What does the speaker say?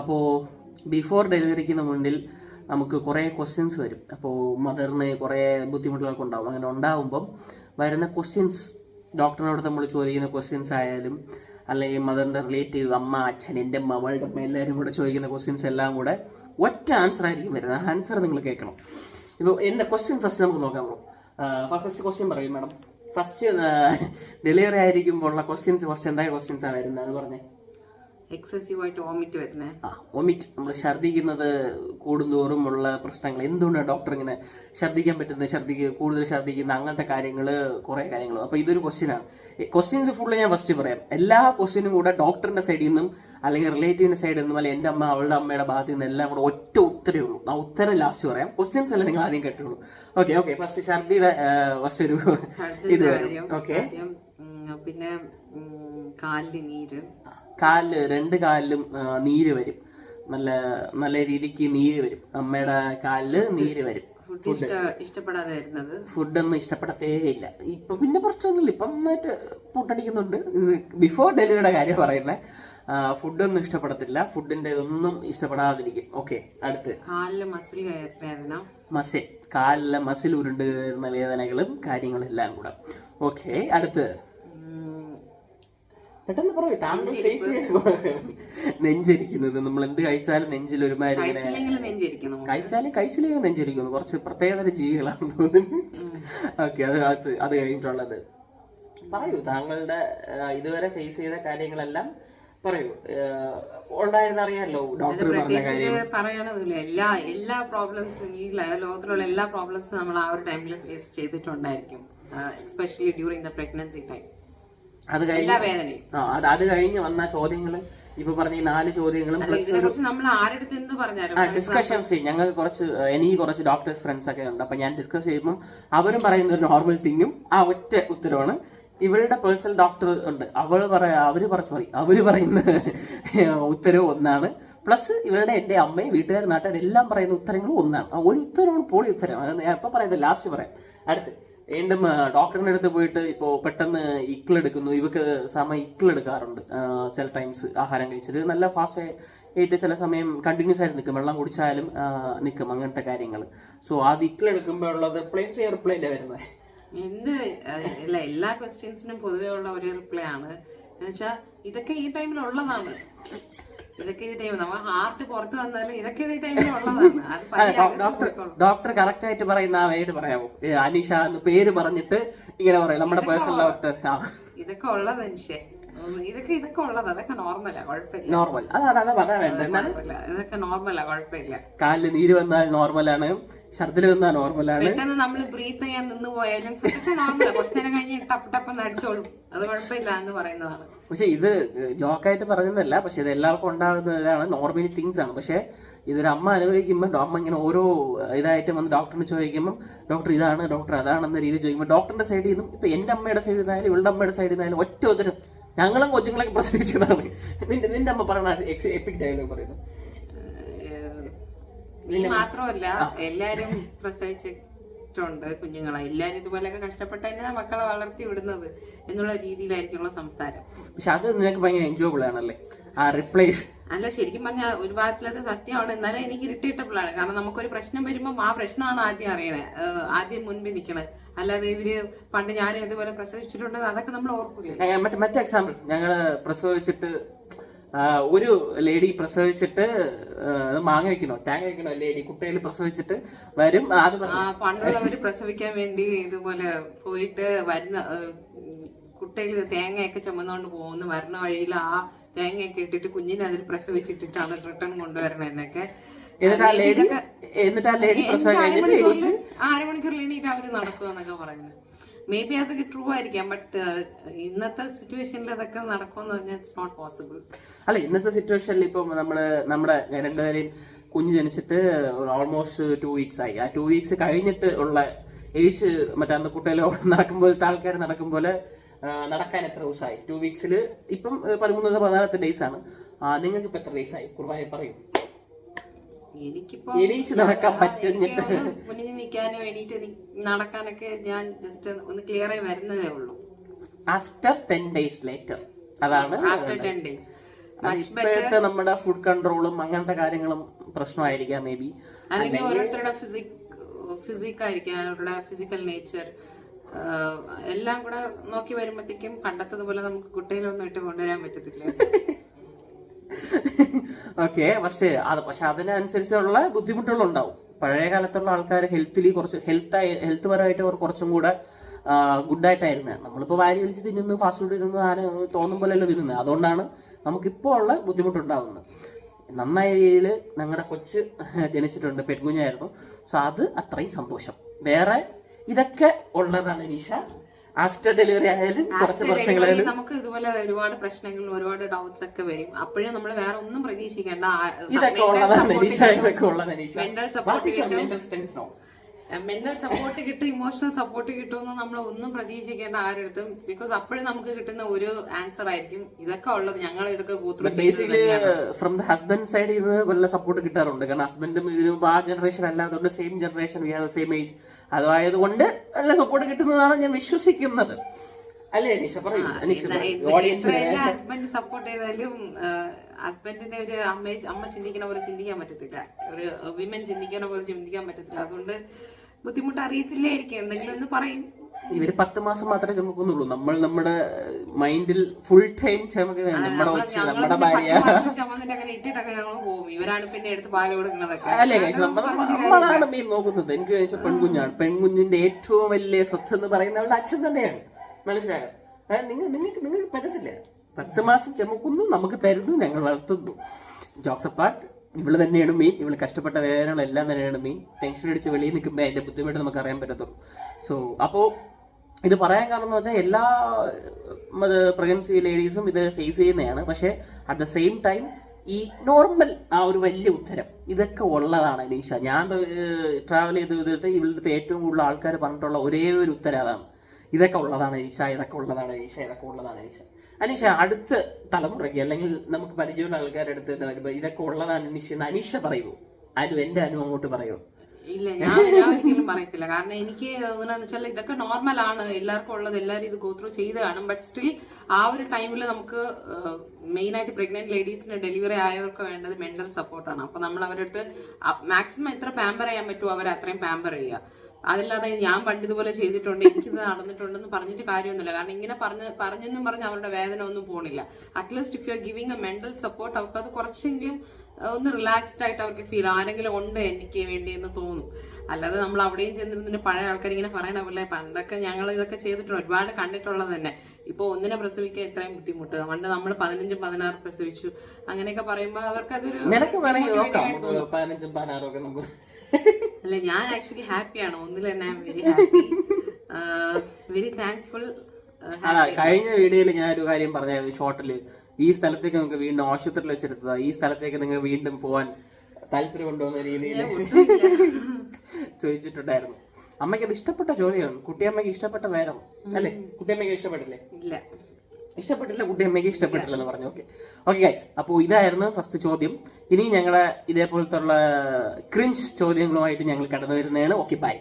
അപ്പോൾ ബിഫോർ ഡെലിവറിക്ക് മുന്നിൽ നമുക്ക് കുറേ ക്വസ്റ്റ്യൻസ് വരും. അപ്പോൾ മദറിന് കുറേ ബുദ്ധിമുട്ടുകളൊക്കെ ഉണ്ടാവും. അങ്ങനെ ഉണ്ടാവുമ്പം വരുന്ന ക്വസ്റ്റ്യൻസ് ഡോക്ടറിനോട് നമ്മൾ ചോദിക്കുന്ന ക്വസ്റ്റ്യൻസ് ആയാലും അല്ലെങ്കിൽ മദറിന്റെ റിലേറ്റീവ് അമ്മ അച്ഛൻ എന്റെ അമ്മ അവളുടെ അമ്മ എല്ലാവരും കൂടെ ചോദിക്കുന്ന ക്വസ്റ്റ്യൻസ് എല്ലാം കൂടെ ഒറ്റ ആൻസർ ആയിരിക്കും വരുന്നത്. ആൻസർ നിങ്ങൾ കേൾക്കണം. ഇപ്പോൾ എന്റെ ക്വസ്റ്റ്യൻ ഫസ്റ്റ് നമുക്ക് നോക്കാൻ പോകും ഫസ്റ്റ് ക്വസ്റ്റ്യൻ പറയും മാഡം ഫസ്റ്റ് ഡെലിവറി ആയിരിക്കുമ്പോൾ ഉള്ള ക്വസ്റ്റ്യൻസ് ഫസ്റ്റ് എന്തായ ക്വസ്റ്റ്യൻസ് ആണ് വരുന്നത്? അത് പറഞ്ഞേ. എക്സസീവ് ആയിട്ട് വോമിറ്റ് വരുന്നത് ആ വോമിറ്റ്. നമ്മൾ ഛർദ്ദിക്കുന്നത് കൂടുന്തോറും ഉള്ള പ്രശ്നങ്ങൾ. എന്തുകൊണ്ടാണ് ഡോക്ടർ ഇങ്ങനെ ഛർദ്ദിക്കാൻ പറ്റുന്നത്? ഛർദ്ദിക്ക് കൂടുതൽ ഛർദ്ദിക്കുന്ന അങ്ങനത്തെ കാര്യങ്ങൾ കുറേ കാര്യങ്ങൾ അപ്പോൾ ഇതൊരു ക്വസ്റ്റ്യനാണ് ക്വസ്റ്റ്യൻസ് ഫുള്ള് ഞാൻ ഫസ്റ്റ് പറയാം. എല്ലാ ക്വസ്റ്റ്യനും കൂടെ ഡോക്ടറിന്റെ സൈഡിൽ നിന്നും അല്ലെങ്കിൽ റിലേറ്റീവിന്റെ സൈഡിൽ നിന്നും അല്ലെങ്കിൽ എന്റെ അമ്മ അവളുടെ അമ്മയുടെ ഭാഗത്തു നിന്ന് എല്ലാം കൂടെ ഒറ്റ ഉത്തരവേ ഉള്ളൂ. ആ ഉത്തരം ലാസ്റ്റ് പറയാം. ക്വസ്റ്റ്യൻസ് അല്ല നിങ്ങൾ ആദ്യം കേട്ടുള്ളൂ. ഓക്കെ ഓക്കെ ഫസ്റ്റ് ഛർദ്ദിയുടെ ഫസ്റ്റ് ഒരു ഇത് ഛർദിയുടെ ഓക്കെ പിന്നെ കാലിന് നീര്. കാലിൽ രണ്ട് കാലിലും നീര് വരും. നല്ല നല്ല രീതിക്ക് നീര് വരും. അമ്മയുടെ കാലിൽ നീര് വരും. ഇഷ്ടപ്പെടാതെ വരുന്നത് ഫുഡൊന്നും ഇഷ്ടപ്പെടത്തേ ഇല്ല. ഇപ്പൊ പിന്നെ പ്രശ്നമൊന്നുമില്ല. ഇപ്പൊ നന്നായിട്ട് പൂട്ടടിക്കുന്നുണ്ട് ബിഫോർ ഡെലിവറിയുടെ കാര്യം പറയുന്നത് ഫുഡൊന്നും ഇഷ്ടപ്പെടത്തില്ല. ഫുഡിന്റെ ഒന്നും ഇഷ്ടപ്പെടാതിരിക്കും. ഓക്കെ അടുത്ത്. കാലിൽ മസിൽ വേദന? മസിൽ. കാലിലെ മസിൽ ഉരുണ്ട് വരുന്ന വേദനകളും കാര്യങ്ങളും എല്ലാം കൂടെ. ഓക്കെ അടുത്ത്. പെട്ടെന്ന് പറയൂ താങ്കൾ ഫേസ് നെഞ്ചരിക്കുന്നത്. നമ്മൾ എന്ത് കഴിച്ചാലും നെഞ്ചിൽ ഒരുമാതിരി കഴിച്ചാലും കഴിച്ചില്ലെങ്കിലും നെഞ്ചരിക്കുന്നു. കുറച്ച് പ്രത്യേകതര ജീവികളാണെന്ന് തോന്നുന്നു. ഓക്കെ അത് കാലത്ത് അത് കഴിഞ്ഞിട്ടുള്ളത്. പറയൂ താങ്കളുടെ ഇതുവരെ ഫേസ് ചെയ്ത കാര്യങ്ങളെല്ലാം പറയൂ. ഉണ്ടായിരുന്ന ഡോക്ടർ പറയാനൊന്നുമില്ല എല്ലാ എല്ലാ പ്രോബ്ലംസും ഈ ലോകത്തിലുള്ള എല്ലാ പ്രോബ്ലംസും നമ്മൾ ആ ഒരു ടൈമിൽ face ചെയ്തിട്ടുണ്ടായിരിക്കും. Especially during the pregnancy time അത് കഴിഞ്ഞ് ആ അത് അത് കഴിഞ്ഞ് വന്ന ചോദ്യങ്ങൾ ഇപ്പൊ പറഞ്ഞ ഈ നാല് ചോദ്യങ്ങളും ആ ഡിസ്കഷൻസ് ചെയ്യും. ഞങ്ങൾ കുറച്ച് എനിക്ക് കുറച്ച് ഡോക്ടേഴ്സ് ഫ്രണ്ട്സ് ഒക്കെ ഉണ്ട്. അപ്പൊ ഞാൻ ഡിസ്കസ് ചെയ്യുമ്പോൾ അവരും പറയുന്ന ഒരു നോർമൽ തിങ്ങും ആ ഒറ്റ ഉത്തരവാണ്. ഇവരുടെ പേഴ്സണൽ ഡോക്ടർ ഉണ്ട്. അവൾ പറയ അവർ പറ സോറി അവർ പറയുന്ന ഉത്തരവ് ഒന്നാണ്. പ്ലസ് ഇവരുടെ എന്റെ അമ്മയും വീട്ടുകാർ നാട്ടുകാരെല്ലാം പറയുന്ന ഉത്തരങ്ങളും ഒന്നാണ്. ആ ഒരു ഉത്തരവാണ് പോളി ഉത്തരം. ഞാൻ ഇപ്പൊ പറയുന്നത് ലാസ്റ്റ് പറയാം. അടുത്ത്. വീണ്ടും ഡോക്ടറിന്റെ അടുത്ത് പോയിട്ട് ഇപ്പോൾ പെട്ടെന്ന് ഇക്കിളെടുക്കുന്നു ഇവക്ക് സമയം ഇക്കിളെടുക്കാറുണ്ട് ചില ടൈംസ് ആഹാരം കഴിച്ചിട്ട്. നല്ല ഫാസ്റ്റ് ആയിട്ട് ചില സമയം കണ്ടിന്യൂസ് ആയിട്ട് നിൽക്കും. വെള്ളം കുടിച്ചാലും നിൽക്കും അങ്ങനത്തെ കാര്യങ്ങൾ സോ അത് ഇക്കിളെടുക്കുമ്പോൾ ഉള്ളത് പ്ലെയിൻസ് റിപ്ലൈ അല്ലേ വരുന്നത് എന്ത് അല്ല എല്ലാ ക്വസ്റ്റ്യൻസിനും പൊതുവെ ഉള്ള ഒരു റിപ്ലൈ ആണ്. എന്നുവെച്ചാൽ ഇതൊക്കെ ഈ ടൈമിൽ ഉള്ളതാണ്. ഇതൊക്കെ ഈ ടൈമിൽ നമ്മൾ ഹാർട്ട് പുറത്ത് വന്നാലും ഇതൊക്കെ ഈ ടൈമിൽ ഉള്ളതാണ്. ഡോക്ടർ ഡോക്ടർ കറക്റ്റ് ആയിട്ട് പറയുന്ന ആ വേട് പറയാമോ അനീഷ എന്ന് പേര് പറഞ്ഞിട്ട് ഇങ്ങനെ പറയാം. നമ്മുടെ പേഴ്സണൽ ഡോക്ടർ ഇതൊക്കെ ഉള്ളത് മനുഷ്യ ഇതൊക്കെ ഇതൊക്കെ ഉള്ളത് അതൊക്കെ നോർമലാ കുഴപ്പമില്ല. നോർമൽ അതാണ് അതാ പറയാൻ വേണ്ടത്. എന്നാൽ കുഴപ്പമില്ല. ഇതൊക്കെ നോർമലാ കുഴപ്പമില്ല. കാലിൽ നീര് വന്നാൽ നോർമലാണ് ഛർദിൽ വന്നാൽ നോർമലാണ് പെട്ടെന്ന് നമ്മൾ ബ്രീത്ത് ചെയ്യാൻ നിന്ന് പോയാലും ഇതൊക്കെ നോർമലാ കുറച്ചു നേരം കഴിഞ്ഞ് ടപ്പ് ടപ്പ് അടിച്ചോളും. അത് കുഴപ്പമില്ല എന്ന് പറയുന്നതാണ്. പക്ഷെ ഇത് ജോക്കായിട്ട് പറയുന്നതല്ല. പക്ഷെ ഇത് എല്ലാവർക്കും ഉണ്ടാകുന്നതാണ് നോർമലി തിങ്സ് ആണ്. പക്ഷെ ഇതൊരു അമ്മ അനുഭവിക്കുമ്പോൾ അമ്മ ഇങ്ങനെ ഓരോ ഇതായിട്ട് വന്ന് ഡോക്ടറിന് ചോദിക്കുമ്പോൾ ഡോക്ടർ ഇതാണ് ഡോക്ടർ അതാണെന്ന രീതിയിൽ ചോദിക്കുമ്പോൾ ഡോക്ടറിന്റെ സൈഡിൽ നിന്നും ഇപ്പൊ എന്റെ അമ്മയുടെ സൈഡിൽ നിന്നായാലും ഇവളുടെ അമ്മയുടെ സൈഡിൽ നിന്നായാലും ഒറ്റ ഉത്തരം ഞങ്ങളും കൊച്ചുങ്ങളൊക്കെ പ്രസവിച്ചതാണ് നിന്റെ നിന്റെ അമ്മ പറയണ എപ്പിക് ഡയലോഗ് പറയുന്നു. നീ മാത്രമല്ല എല്ലാരും പ്രസവിച്ചിട്ടുണ്ട് കുഞ്ഞുങ്ങളെ. എല്ലാരും ഇതുപോലെയൊക്കെ കഷ്ടപ്പെട്ട് തന്നെ മക്കളെ വളർത്തി വിടുന്നത് എന്നുള്ള രീതിയിലായിരിക്കുള്ള സംസാരം. പക്ഷെ അത് നിനക്ക് ഭയങ്കര എൻജോയബിൾ ആണല്ലേ? ആ റിപ്ലേസ് അല്ല ശരിക്കും പറഞ്ഞാൽ ഒരു ഭാഗത്തിലത് സത്യമാണ്. എന്നാലും എനിക്ക് ഇറിറ്റേറ്റബിൾ ആണ് കാരണം നമുക്കൊരു പ്രശ്നം വരുമ്പോൾ ആ പ്രശ്നമാണ് ആദ്യം അറിയണേ. ആദ്യം മുൻപിൽ നിൽക്കണേ അല്ലാതെ ഇവർ പണ്ട് ഞാനും ഇതുപോലെ പ്രസവിച്ചിട്ടുണ്ട് അതൊക്കെ നമ്മൾ ഓർക്കില്ല മറ്റേ മറ്റേ എക്സാമ്പിൾ ഞങ്ങൾ പ്രസവിച്ചിട്ട് ഒരു ലേഡി പ്രസവിച്ചിട്ട് മാങ്ങ വെക്കണോ തേങ്ങ വെക്കണോ ലേഡി കുട്ടികൾ പ്രസവിച്ചിട്ട് വരും അത് പണ്ടുള്ളവർ പ്രസവിക്കാൻ വേണ്ടി ഇതുപോലെ പോയിട്ട് വരുന്ന കുട്ടയിൽ തേങ്ങയൊക്കെ ചുമന്നുകൊണ്ട് പോകുന്നു വരുന്ന വഴിയിൽ ആ തേങ്ങയൊക്കെ ഇട്ടിട്ട് കുഞ്ഞിനെ അതിൽ പ്രസവിച്ചിട്ടിട്ടാണ് റിട്ടേൺ കൊണ്ടുവരണെന്നൊക്കെ അരമണിക്കൂർ എണീറ്റ് അവർ നടക്കുമെന്നൊക്കെ പറയുന്നത്. മേ ബി അതൊക്കെ ട്രൂ ആയിരിക്കാം ബട്ട് ഇന്നത്തെ സിറ്റുവേഷനിൽ അതൊക്കെ നടക്കുമെന്ന് പറഞ്ഞാൽ ഇറ്റ്സ് നോട്ട് പോസിബിൾ അല്ല ഇന്നത്തെ സിറ്റുവേഷനിൽ ഇപ്പം നമ്മൾ നമ്മുടെ രണ്ടുപേരെയും കുഞ്ഞ് ജനിച്ചിട്ട് ഓൾമോസ്റ്റ് ടു വീക്സ് ആയി. ആ ടു വീക്സ് കഴിഞ്ഞിട്ട് ഉള്ള ഏജ് മറ്റേ അന്ന് കുട്ടികളെ നടക്കുമ്പോഴത്തെ ആൾക്കാർ നടക്കുമ്പോൾ നടക്കാൻ എത്ര ദിവസമായി? ടു വീക്സിൽ ഇപ്പം ഏ, പതിമൂന്ന് പതിനാലത്തെ ഡേയ്സ് ആണ്. നിങ്ങൾക്ക് ഇപ്പൊ എത്ര ഡേയ്സ് ആയി? കുർബാന പറയും. എനിക്കിപ്പോ എനിക്ക് നടക്കാൻ പറ്റുന്നിട്ട് മുന്നിൽ നിൽക്കാൻ വേണ്ടിയിട്ട് നടക്കാനൊക്കെ ഞാൻ ജസ്റ്റ് ഒന്ന് ക്ലിയർ ആയി വരുന്നതേ ഉള്ളൂ. ആഫ്റ്റർ ടെൻ ഡേയ്സ് ലേറ്റർ അതാണ് ആഫ്റ്റർ ടെൻ ഡേയ്സ് ഇപ്പോഴത്തെ നമ്മുടെ ഫുഡ് കൺട്രോളും അങ്ങനത്തെ കാര്യങ്ങളും പ്രശ്നമായിരിക്കാം മേ ബി അല്ലെങ്കിൽ ഓരോരുത്തരുടെ ഫിസിക് ഫിസിക് ആയിരിക്കാം അവരുടെ ഫിസിക്കൽ നേച്ചർ എല്ലാം കൂടെ നോക്കി വരുമ്പോഴത്തേക്കും പണ്ടത്തതുപോലെ നമുക്ക് കുട്ടികളൊന്നും ഇട്ട് കൊണ്ടുവരാൻ പറ്റത്തില്ല. ഓക്കെ പക്ഷേ അത് പക്ഷെ അതിനനുസരിച്ചുള്ള ബുദ്ധിമുട്ടുകൾ ഉണ്ടാവും പഴയ കാലത്തുള്ള ആൾക്കാർ ഹെൽത്തിലി കുറച്ച് ഹെൽത്ത് ഹെൽത്ത് പരമായിട്ട് അവർ കുറച്ചും കൂടെ ഗുഡായിട്ടായിരുന്നു. നമ്മളിപ്പോൾ വാരി വലിച്ച് തിന്നുന്നു ഫാസ്റ്റ് ഫുഡ് തിന്നുന്നു ആന തോന്നും പോലെയല്ല തിന്നുന്നത് അതുകൊണ്ടാണ് നമുക്കിപ്പോൾ ഉള്ള ബുദ്ധിമുട്ടുണ്ടാകുന്നത് നന്നായ രീതിയിൽ ഞങ്ങളുടെ കൊച്ച് ജനിച്ചിട്ടുണ്ട് പെൺകുഞ്ഞായിരുന്നു. സോ അത് അത്രയും സന്തോഷം. വേറെ ഇതൊക്കെ ഉള്ളതാണ് നിഷ. ആഫ്റ്റർ ഡെലിവറി ആയാലും കുറച്ച് വർഷങ്ങളായാലും നമുക്ക് ഇതുപോലെ ഒരുപാട് പ്രശ്നങ്ങൾ ഒരുപാട് ഡൗട്ട്സ് ഒക്കെ വരും. അപ്പോഴും നമ്മൾ വേറെ ഒന്നും പ്രതീക്ഷിക്കേണ്ട ഇതൊക്കെ ഉള്ളതാണ് നിഷ ഇതൊക്കെ ഉള്ളതാണ് Nisha. Mental support mental strength now? Mental support കിട്ടും ഇമോഷണൽ സപ്പോർട്ട് കിട്ടുമെന്ന് നമ്മൾ ഒന്നും പ്രതീക്ഷിക്കേണ്ട ആരെടുത്തും ബിക്കോസ് അപ്പോഴും നമുക്ക് കിട്ടുന്ന ഒരു ആൻസർ ആയിരിക്കും. ഇതൊക്കെ ഉള്ളത് ഞങ്ങൾ ഇതൊക്കെ basically from the husband side ഇത് വല്ല സപ്പോർട്ട് കിട്ടാറുണ്ട്. കാരണം ഹസ്ബൻഡും ഇതിന് ആ generation അല്ലാതുകൊണ്ട് same generation we have same age അതായത് കൊണ്ട് നല്ല സപ്പോർട്ട് കിട്ടുന്നതാണ് ഞാൻ വിശ്വസിക്കുന്നത്. അല്ലേ അനീഷ? പറയൂ. അനീഷ ഹസ്ബൻഡ് സപ്പോർട്ട് ചെയ്താലും ഹസ്ബൻഡിന്റെ ഒരു അമ്മ അമ്മ ചിന്തിക്കുന്ന പോലെ ചിന്തിക്കാൻ പറ്റത്തില്ല. ഒരു വിമൻ ചിന്തിക്കുന്ന പോലെ ചിന്തിക്കാൻ പറ്റത്തില്ല. അതുകൊണ്ട് ബുദ്ധിമുട്ട് അറിയത്തില്ലായിരിക്കും എന്തെങ്കിലും ഒന്ന് പറയും. ഇവർ പത്ത് മാസം മാത്രമേ ചുമക്കുന്നുള്ളൂ. നമ്മൾ നമ്മുടെ മൈൻഡിൽ ഫുൾ ടൈം ചുമക്കുന്നതാണ് നമ്മുടെ നമ്മുടെ ഭാര്യ. അങ്ങനെ ഇട്ടിട്ടൊക്കെ ഞങ്ങൾ പോകും. ഇവരാണ് പിന്നെ എടുത്ത് പാൽ കൊടുക്കുന്നതൊക്കെ. അല്ലേ കഴിച്ചു നമ്മളാണ് മെയിൻ നോക്കുന്നത്. എനിക്ക് കഴിച്ച പെൺകുഞ്ഞാണ്. പെൺകുഞ്ഞിന്റെ ഏറ്റവും വലിയ സ്വത്ത് എന്ന് പറയുന്നത് അവളുടെ അച്ഛൻ തന്നെയാണ്. മനസ്സിലായോ? നിങ്ങൾ നിങ്ങൾക്ക് നിങ്ങൾക്ക് പറ്റത്തില്ല പത്ത് മാസം ചുമക്കുന്നു നമുക്ക് തരുന്നു ഞങ്ങൾ വളർത്തുന്നു. ജോക്സ് അപ്പാർട്ട് ഇവൾ തന്നെയാണ് മെയിൻ ഇവൾ കഷ്ടപ്പെട്ട വേദനകളെല്ലാം തന്നെയാണ് മെയിൻ ടെൻഷൻ അടിച്ച് വെളിയിൽ നിൽക്കുമ്പോൾ അതിന്റെ ബുദ്ധിമുട്ട് നമുക്ക് അറിയാൻ പറ്റത്തുള്ളൂ. സോ അപ്പോൾ ഇത് പറയാൻ കാരണം എന്ന് വെച്ചാൽ എല്ലാ പ്രഗ്നൻസി ലേഡീസും ഇത് ഫേസ് ചെയ്യുന്നതാണ്. പക്ഷേ അറ്റ് ദ സെയിം ടൈം ഈ നോർമൽ ആ ഒരു വലിയ ഉത്തരം ഇതൊക്കെ ഉള്ളതാണ് അനീഷ. ഞാൻ ട്രാവൽ ചെയ്ത് ചെയ്തിട്ട് ഇവളുടെ ഏറ്റവും കൂടുതൽ ആൾക്കാർ പറഞ്ഞിട്ടുള്ള ഒരേ ഒരു ഉത്തരം അതാണ്. ഇതൊക്കെ ഉള്ളതാണ് അനീഷ ഇതൊക്കെ ഉള്ളതാണ് അനീഷ ഇതൊക്കെ ഉള്ളതാണ് അനീഷ. അനീഷ അടുത്ത തലമുറയ്ക്ക് അല്ലെങ്കിൽ നമുക്ക് പരിചയമുള്ള ആൾക്കാരുടെ അടുത്ത് വരുമ്പോൾ ഇതൊക്കെ ഉള്ളതാണ് അനീഷ അനീഷ പറയുമോ അനു എന്റെ അനു അങ്ങോട്ട് പറയുമോ ഇല്ല ഞാൻ ഞാൻ ഒരിക്കലും പറയത്തില്ല. കാരണം എനിക്ക് എങ്ങനെയാന്ന് വെച്ചാൽ ഇതൊക്കെ നോർമൽ ആണ്. എല്ലാവർക്കും ഉള്ളത് എല്ലാവരും ഇത് ഗോത്രൂ ചെയ്ത് കാണും. ബട്ട് സ്റ്റിൽ ആ ഒരു ടൈമിൽ നമുക്ക് മെയിൻ ആയിട്ട് പ്രഗ്നന്റ് ലേഡീസിന് ഡെലിവറി ആയവർക്ക് വേണ്ടത് മെന്റൽ സപ്പോർട്ടാണ് അപ്പൊ നമ്മൾ അവരുടെ അടുത്ത് മാക്സിമം എത്ര പാമ്പർ ചെയ്യാൻ പറ്റുമോ അവരെ അത്രയും പാമ്പർ ചെയ്യുക അതല്ലാതെ ഞാൻ പണ്ട് ഇതുപോലെ ചെയ്തിട്ടുണ്ട് എനിക്കിത് നടന്നിട്ടുണ്ടെന്ന് പറഞ്ഞിട്ട് കാര്യമൊന്നുമില്ല. കാരണം ഇങ്ങനെ പറഞ്ഞ് പറഞ്ഞെന്നും പറഞ്ഞ് അവരുടെ വേദന ഒന്നും പോണില്ല. At least if you are giving a mental support അവർക്ക് അത് കുറച്ചെങ്കിലും ഒന്ന് റിലാക്സ്ഡ് ആയിട്ട് അവർക്ക് ഫീൽ ആരെങ്കിലും ഉണ്ട് എനിക്ക് വേണ്ടി എന്ന് തോന്നും. അല്ലാതെ നമ്മൾ അവിടെയും ചെന്നിരുന്നിട്ട് പഴയ ആൾക്കാർ ഇങ്ങനെ പറയണ പോലെ പണ്ടൊക്കെ ഞങ്ങൾ ഇതൊക്കെ ചെയ്തിട്ടുണ്ട് ഒരുപാട് കണ്ടിട്ടുള്ളത് തന്നെ. ഇപ്പോൾ ഒന്നിനെ പ്രസവിക്കാൻ ഇത്രയും ബുദ്ധിമുട്ട്. പണ്ട് നമ്മൾ പതിനഞ്ചും പതിനാറ് പ്രസവിച്ചു. അങ്ങനെയൊക്കെ പറയുമ്പോൾ അവർക്ക് അതൊരു അല്ല ഞാൻ ആക്ച്വലി ഹാപ്പിയാണ് ഒന്നിൽ തന്നെ വെരി ഹാപ്പി വെരി താങ്ക്ഫുൾ അതാ കഴിഞ്ഞ വീഡിയോയിൽ ഞാൻ ഒരു കാര്യം പറഞ്ഞായിരുന്നു ഷോർട്ടിൽ ഈ സ്ഥലത്തേക്ക് നിങ്ങൾക്ക് വീണ്ടും ആശുപത്രിയിൽ വെച്ചെടുത്തതാ. ഈ സ്ഥലത്തേക്ക് നിങ്ങൾ വീണ്ടും പോവാൻ താല്പര്യമുണ്ടോ എന്ന രീതിയിൽ ചോദിച്ചിട്ടുണ്ടായിരുന്നു. അമ്മയ്ക്ക് അത് ഇഷ്ടപ്പെട്ട ജോലിയാണ്. കുട്ടിയമ്മയ്ക്ക് ഇഷ്ടപ്പെട്ട വേരം അല്ലേ? കുട്ടിയമ്മയ്ക്ക് ഇഷ്ടപ്പെട്ടില്ലേ? ഇല്ല. ഇഷ്ടപ്പെട്ടില്ല കുട്ടിയമ്മയ്ക്ക് ഇഷ്ടപ്പെട്ടില്ല എന്ന് പറഞ്ഞു. ഓക്കെ ഓക്കെ ഗൈസ് അപ്പോൾ ഇതായിരുന്നു ഫസ്റ്റ് ചോദ്യം. ഇനി ഞങ്ങളുടെ ഇതേപോലത്തെ ഉള്ള ക്രിഞ്ച് ചോദ്യങ്ങളുമായിട്ട് ഞങ്ങൾ കടന്നു വരുന്നതാണ് ഓക്കെ ബൈ